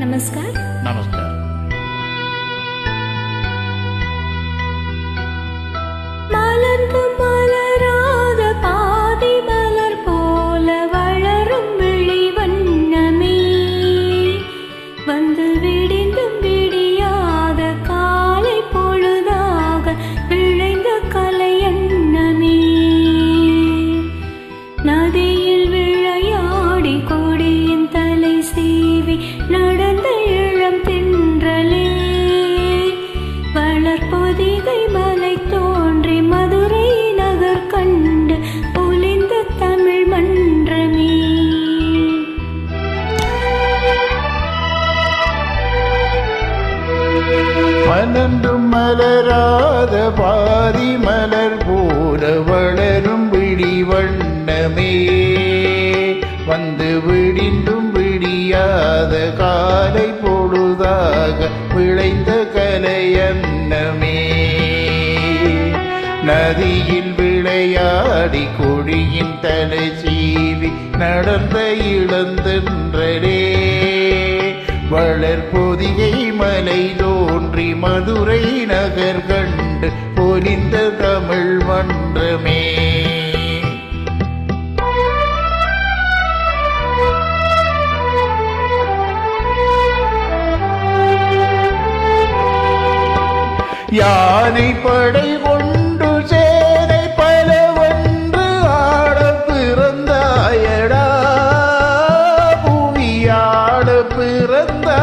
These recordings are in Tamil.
नमस्कार. नमस्कार. மலர்ந்தும் மலராத பாதி மலர் போல வளரும் விழி வண்ணமே. வந்து விடிந்தும் விடியாத காலை பொழுதாக விளைந்த கலையன்னமே நதியில் விளையாடி கொடியின் தலை சீவி நடந்த இழந்தென்றே வளர் பொதிகை மலை தோன்றி மதுரை நகர் கண்டு பொலிந்த தமிழ் மன்றமே. யானை படை கொண்டு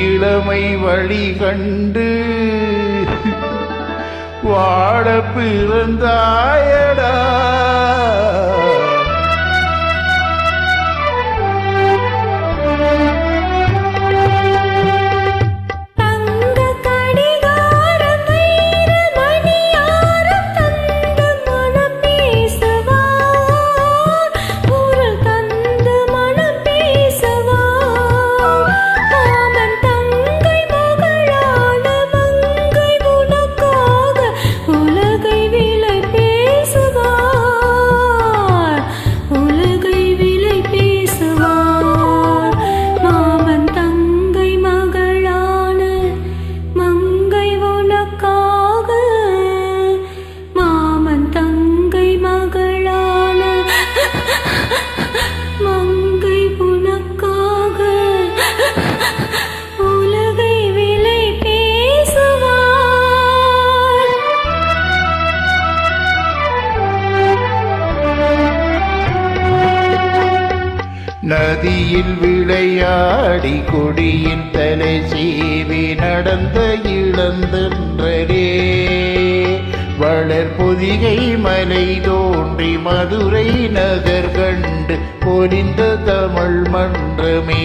இளமை வழி கண்டு வாழ பிறந்தாயடா. வீதியில் விளையாடி கொடியின் தலை சீவி நடந்த இளந்தன்றரே வளர் பொதிகை மலை தோன்றி மதுரை நகர் கண்டு பொறிந்த தமிழ் மன்றமே.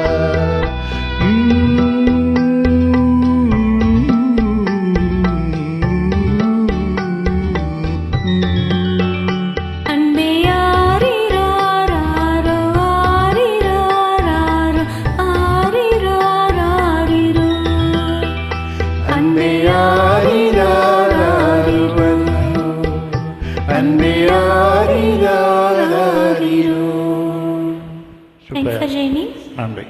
நன்றி.